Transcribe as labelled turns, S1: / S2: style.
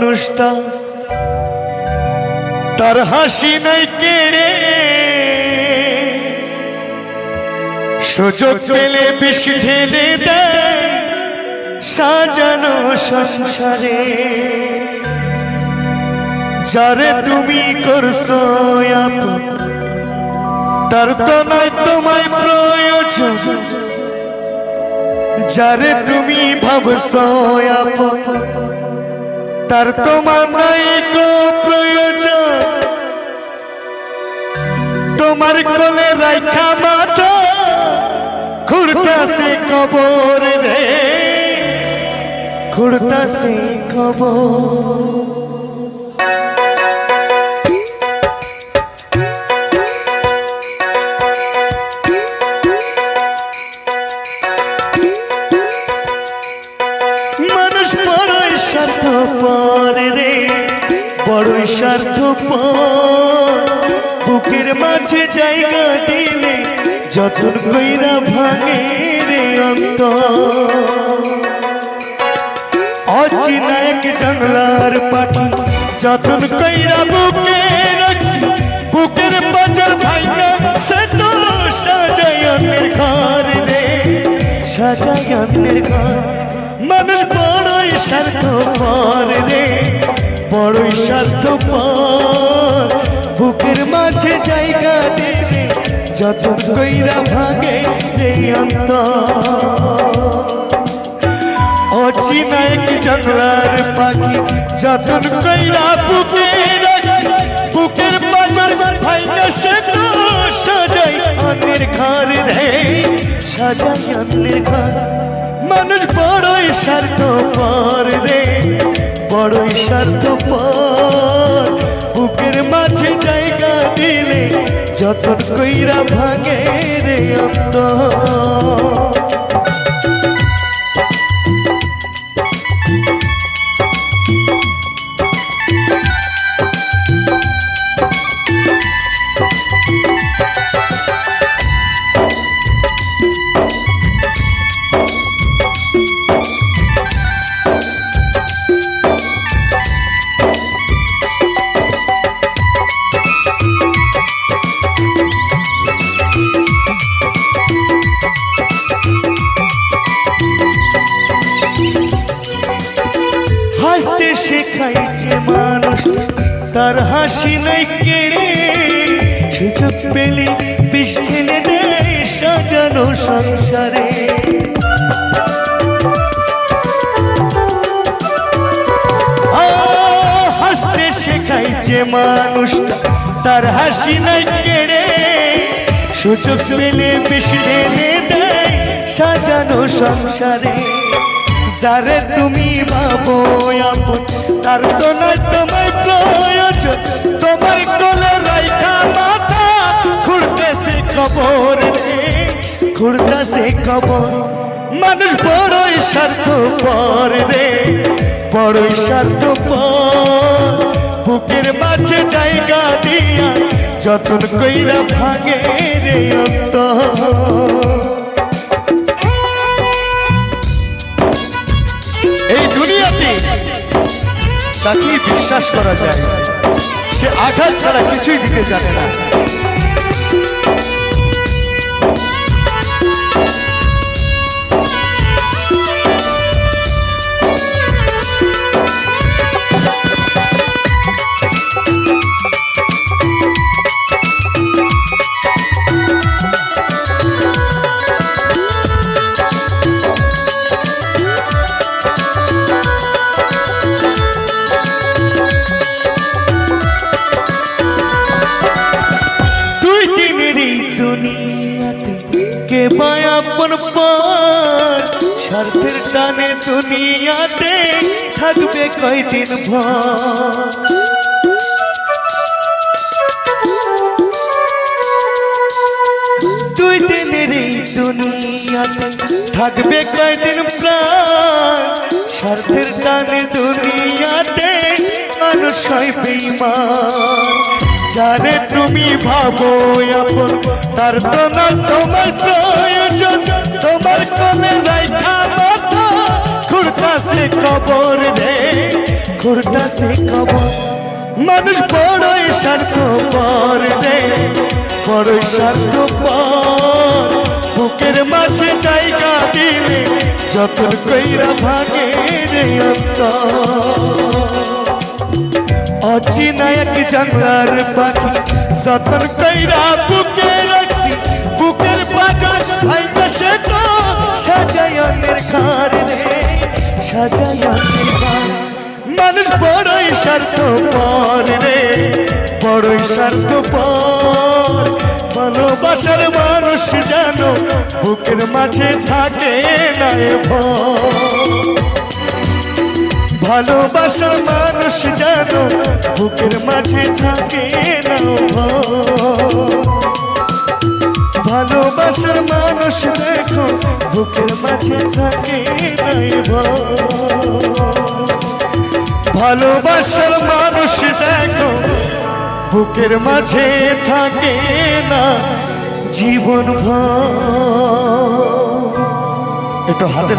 S1: মানুষটা। তার হাসি নাই কেড়ে। সুযোগ পেলে বিষ ঢেলে দেয় সাজানো সংসারে। যারে তুমি করছ তার তো নাই তোমায় প্রয়োজন। যারে তুমি ভাবছ আপন তার তোমার নাই কো প্রয়োজন। তোমার কোলে রাখা মাথা খুঁড়তাছে কবর রে। খুঁড়তাছে কবর। স্বার্থ রে, বড়ই স্বার্থ বুকের মাঝে জায়গা দিলে যতন কইরা ভাঙে রে অন্ত অচিনা এক জঙ্গলার পাখি যতন কইরা বুকে রাখছি, বুকের বাজার ভাইনা সে তো সাজায়নের ঘর রে। সাজায়নের ঘর। মানুষ বড়ই স্বার্থ পর রে বড়ই স্বার্থ পর। বুকের মাঝে জায়গা দিলে যতন কইরা ভাগে রে অন্তর। অচিনা এক জঙ্গলার পাখি যতন কইরা বুকে রাখছি, বুকের সে সাজাই অন্যের ঘর রে, সাজাই অন্যের ঘর। মানুষ বড়ই স্বার্থ পর রে বড়ই স্বার্থ পর। বুকের মাঝে জায়গা দিলে যতন কইরা ভাঙে রে অন্তর। শেখাইছে মানুষ, তার হাসি নাই কেড়ে। সুযোগ পেলে বিষ দেয় সাজানো সংসারে। হাসতে শেখাইছে মানুষটা, তার হাসি নাই কেড়ে। সুযোগ পেলে বিষ দেয় সাজানো সংসারে। যারে তুমি ভাবো আপন তার তো নয় তোমায় প্রয়োজন তোমার কোলে রাইখা মাথা, খুঁড়তেছে কবর খুঁড়তেছে কবর। মানুষ বড়ই স্বার্থ পর রে, বড়ই স্বার্থ পর বুকের মাঝে জায়গা দিয়া যতন কইরা ভাগে রে অন্তর। তাকে বিশ্বাস করা যায়? সে আঘাত ছাড়া কিছুই দিতে জানে না। টানে দুনিয়াতে থাকবে কয়দিন ভর? তুই দিনের এই দুনিয়াতে থাকবে কয়দিন প্রাণ? স্বার্থের টানে দুনিয়াতে মানুষ হয় তুমি ভাবো আপন, তার তো না তোমার প্রয়োজন। তোমার কোলে রাইখা কবর রে সে খবর। মানুষ বড়ই স্বার্থ পর রে বড়ই স্বার্থ পর বুকের মাঝে জায়গা দিলে যতন কইরা ভাগে রে অন্তর। অচেনা এক জঙ্গলার পাখি, যতন কইরা বুকে রাখছি, বুকের বাজার ভাইটা সে তো রে মানুষ বড়ই স্বার্থ পর বড়ই স্বার্থ ভালোবাসার মানুষ জানো বুকের মাঝে থাকে না ভালোবাসার মানুষ জানো বুকের মাঝে থাকে না ভালোবাসার মানুষ দেখো, বুকের মাঝে থাকে ভালোবাসার মানুষ দেখো, বুকের মাঝে থাকে না জীবন একটু হাতের